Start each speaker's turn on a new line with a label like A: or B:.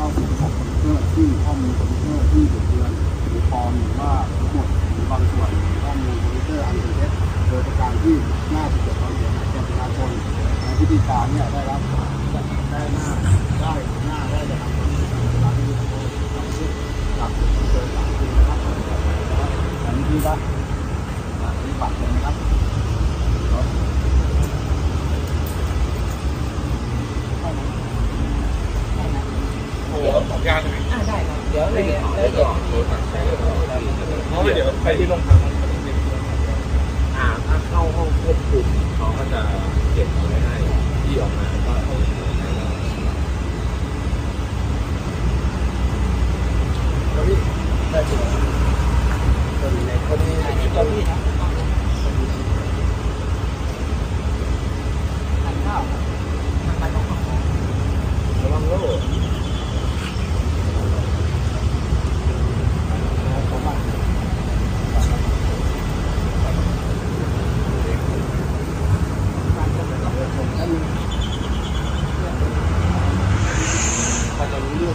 A: เข้าสู่ระบบคอมพิวเตอร์ซึ่งข้อมูลคอมพิวเตอร์ที่บิดเบือนหรือปลอมหรือว่าหมดหรือบางส่วนข้อมูลคอมพิวเตอร์อันเป็นเท็จโดยประการที่น่าจะเกิดความเสียหายแก่ประชาชนในพิธีการเนี่ยได้รับได้หน้าได้หน้าได้จะทำความผิดตามที่ทำขึ้นจากเกินสามปีนะครับอันนี้ที่ว่าอ่าที่ปัดเลยนะครับครับ
B: โอ้โหสองยานเลย
C: อ่าได้ครับเดี๋ยวเลย
B: เดี๋
C: เดี๋
B: ย
C: ยวว
B: ก่
C: เดี๋
B: อยน
C: ว
B: โทรศัพท์ใช้เพราะว่าเดี๋ยวไปที่โรงพักอ่าถ้าเข้าห้องควบคุมเขาก็จะเก็บเอาไว้ให้ที่ออกมาก็เอาไว้ให้แล้วพี่ได้ตัวคนในคนนี้
C: ตัวพี่ครับทานข้าวทานไปต้องขอ
B: ระวังโลด เข